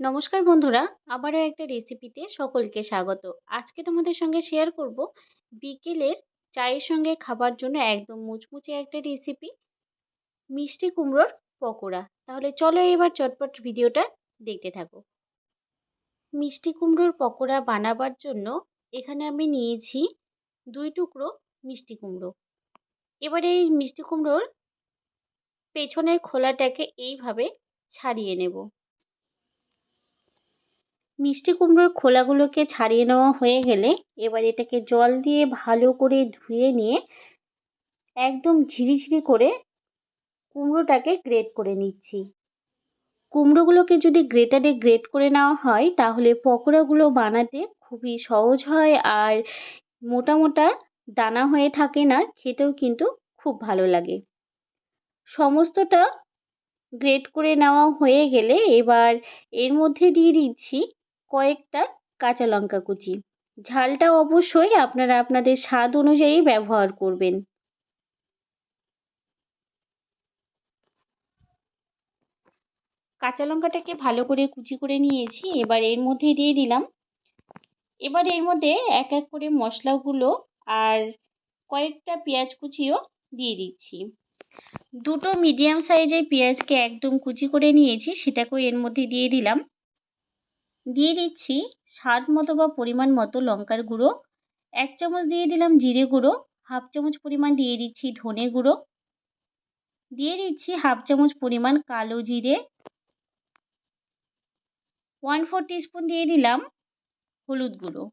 নমস্কার বন্ধুরা, আবারও একটা রেসিপিতে সকলকে স্বাগত। আজকে তোমাদের সঙ্গে শেয়ার করব বিকেলের চায়ের সঙ্গে খাবার জন্য একদম মুচমুচে একটা রেসিপি মিষ্টি কুমড়োর পকোড়া। তাহলে চলো এবার চটপট ভিডিওটা দেখতে থাকো। মিষ্টি কুমড়োর পকোড়া বানাবার জন্য এখানে আমি নিয়েছি দুই টুকরো মিষ্টি কুমড়ো। এবার এই মিষ্টি কুমড়োর পেছনের খোলাটাকে এইভাবে ছাড়িয়ে নেব। মিষ্টি কুমড়োর খোলাগুলোকে ছাড়িয়ে নেওয়া হয়ে গেলে এবার এটাকে জল দিয়ে ভালো করে ধুয়ে নিয়ে একদম ঝিরিঝিরি করে কুমড়োটাকে গ্রেট করে নিচ্ছি। কুমড়োগুলোকে যদি গ্রেটারে গ্রেট করে নেওয়া হয়, তাহলে পকোড়াগুলো বানাতে খুবই সহজ হয় আর মোটা মোটা দানা হয়ে থাকে না, খেতেও কিন্তু খুব ভালো লাগে। সমস্তটা গ্রেট করে নেওয়া হয়ে গেলে এবার এর মধ্যে দিয়ে দিচ্ছি কয়েকটা কাঁচা লঙ্কা কুচি। ঝালটা অবশ্যই আপনারা আপনাদের স্বাদ অনুযায়ী ব্যবহার করবেন। কাঁচা লঙ্কাটাকে ভালো করে কুচি করে নিয়েছি, এবার এর মধ্যে দিয়ে দিলাম। এবার এর মধ্যে এক এক করে মশলাগুলো আর কয়েকটা পেঁয়াজ কুচিও দিয়ে দিচ্ছি। দুটো মিডিয়াম সাইজের পেঁয়াজকে একদম কুচি করে নিয়েছি, সেটাকেও এর মধ্যে দিয়ে দিলাম। দিয়ে দিচ্ছি স্বাদ মতো বা পরিমাণ মতো লঙ্কার গুঁড়ো। এক চামচ দিয়ে দিলাম জিরে গুঁড়ো, হাফ চামচ পরিমাণ দিয়ে দিচ্ছি ধনে গুঁড়ো। দিয়ে দিচ্ছি হাফ চামচ পরিমাণ কালো জিরে। ওয়ান ফোর টিস্পুন দিয়ে দিলাম হলুদ গুঁড়ো।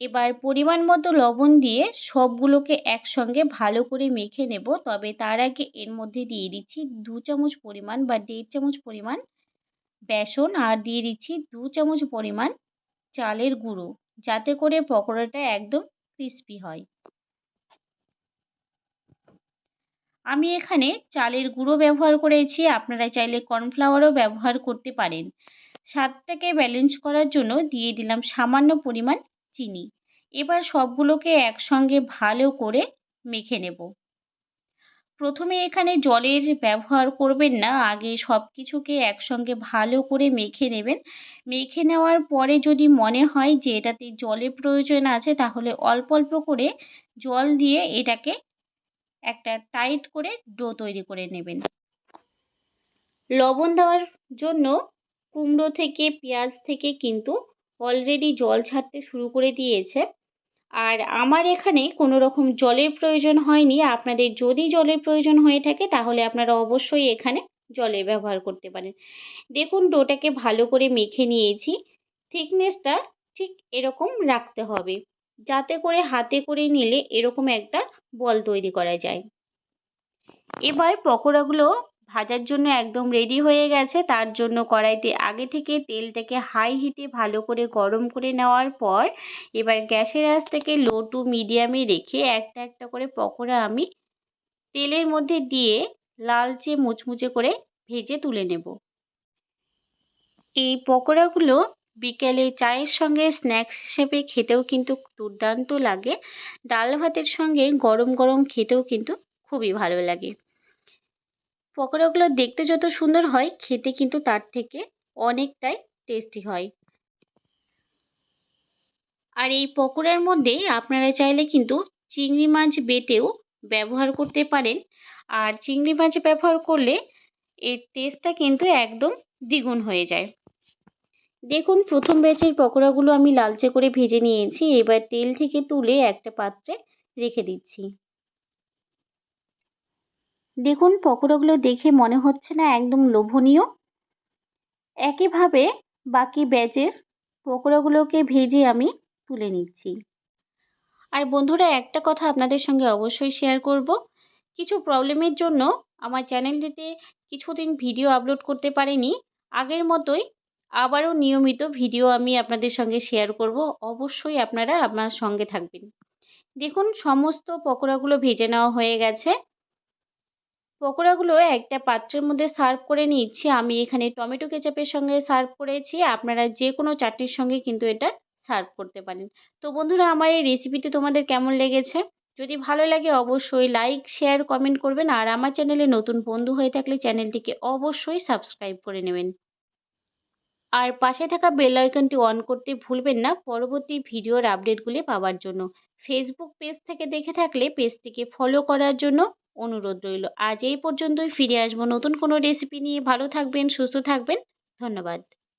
এবার পরিমাণ মতো লবণ দিয়ে সবগুলোকে একসঙ্গে ভালো করে মেখে নেব, তবে তার আগে এর মধ্যে দিয়ে দিচ্ছি দু চামচ পরিমাণ বা দেড় চামচ পরিমাণ বেসন আর দিয়ে দিচ্ছি দু চামচ পরিমাণ চালের গুঁড়ো, যাতে করে পকোড়াটা একদম ক্রিস্পি হয়। আমি এখানে চালের গুঁড়ো ব্যবহার করেছি, আপনারা চাইলে কর্নফ্লাওয়ারও ব্যবহার করতে পারেন। স্বাদটাকে ব্যালেন্স করার জন্য দিয়ে দিলাম সামান্য পরিমাণ চিনি। এবার সবগুলোকে একসঙ্গে ভালো করে মেখে নেব। প্রথমে এখানে জলের ব্যবহার করবেন না, আগে সব কিছুকে একসঙ্গে ভালো করে মেখে নেবেন। মেখে নেওয়ার পরে যদি মনে হয় যে এটাতে জলের প্রয়োজন আছে, তাহলে অল্প অল্প করে জল দিয়ে এটাকে একটা টাইট করে ডো তৈরি করে নেবেন। লবণ দেওয়ার জন্য কুমড়ো থেকে, পেঁয়াজ থেকে কিন্তু অলরেডি জল ছাড়তে শুরু করে দিয়েছে। আর আমার এখানে কোনো রকম জলের প্রয়োজন হয়নি। আপনাদের যদি জলের প্রয়োজন হয়ে থাকে, তাহলে আপনারা অবশ্যই এখানে জলের ব্যবহার করতে পারেন। দেখুন, ডোটাকে ভালো করে মেখে নিয়েছি। থিকনেসটা ঠিক এরকম রাখতে হবে, যাতে করে হাতে করে নিলে এরকম একটা বল তৈরি করা যায়। এবার পকোড়াগুলো ভাজার জন্য একদম রেডি হয়ে গেছে। তার জন্য কড়াইতে আগে থেকে তেলটাকে হাই হিটে ভালো করে গরম করে নেওয়ার পর এবার গ্যাসের আঁচটাকে লো টু মিডিয়ামে রেখে একটা একটা করে পকোড়া আমি তেলের মধ্যে দিয়ে লালচে মুচমুচে করে ভেজে তুলে নেব। এই পকোড়াগুলো বিকেলে চায়ের সঙ্গে স্ন্যাক্স হিসেবে খেতেও কিন্তু দুর্দান্ত লাগে। ডাল ভাতের সঙ্গে গরম গরম খেতেও কিন্তু খুবই ভালো লাগে। পকোড়াগুলো দেখতে যত সুন্দর হয়, খেতে কিন্তু তার থেকে অনেকটাই টেস্টি হয়। আর এই পকোড়ার মধ্যে আপনারা চাইলে কিন্তু চিংড়ি মাছ বেটেও ব্যবহার করতে পারেন। আর চিংড়ি মাছ ব্যবহার করলে এর টেস্টটা কিন্তু একদম দ্বিগুণ হয়ে যায়। দেখুন, প্রথম ব্যাচের পকোড়াগুলো আমি লালচে করে ভেজে নিয়েছি। এবার তেল থেকে তুলে একটা পাত্রে রেখে দিচ্ছি। দেখুন, পকোড়াগুলো দেখে মনে হচ্ছে না একদম লোভনীয়। একইভাবে বাকি ব্যাচের পকোড়াগুলোকে ভেজে আমি তুলে নিচ্ছি। আর বন্ধুরা, একটা কথা আপনাদের সঙ্গে অবশ্যই শেয়ার করব। কিছু প্রবলেমের জন্য আমার চ্যানেলটিতে কিছুদিন ভিডিও আপলোড করতে পারিনি। আগের মতোই আবারও নিয়মিত ভিডিও আমি আপনাদের সঙ্গে শেয়ার করব। অবশ্যই আপনারা আপনার সঙ্গে থাকবেন। দেখুন, সমস্ত পকোড়াগুলো ভেজে নেওয়া হয়ে গেছে। পকোড়াগুলো একটা পাত্রের মধ্যে সার্ভ করে নিচ্ছি। আমি এখানে টমেটো কেচাপের সঙ্গে সার্ভ করেছি। আপনারা যে কোনো চাটনির সঙ্গে কিন্তু এটা সার্ভ করতে পারেন। তো বন্ধুরা, আমার এই রেসিপিটি তোমাদের কেমন লেগেছে? যদি ভালো লাগে অবশ্যই লাইক, শেয়ার, কমেন্ট করবেন। আর আমার চ্যানেলে নতুন বন্ধু হয়ে থাকলে চ্যানেলটিকে অবশ্যই সাবস্ক্রাইব করে নেবেন। আর পাশে থাকা বেল আইকনটি অন করতে ভুলবেন না। পরবর্তী ভিডিওর আপডেটগুলি পাওয়ার জন্য। ফেসবুক পেজ থেকে দেখে থাকলে পেজটিকে ফলো করার জন্য অনুরোধ রইল। আজ এই পর্যন্তই, ফিরে আসব নতুন কোনো রেসিপি নিয়ে। ভালো থাকবেন, সুস্থ থাকবেন। ধন্যবাদ।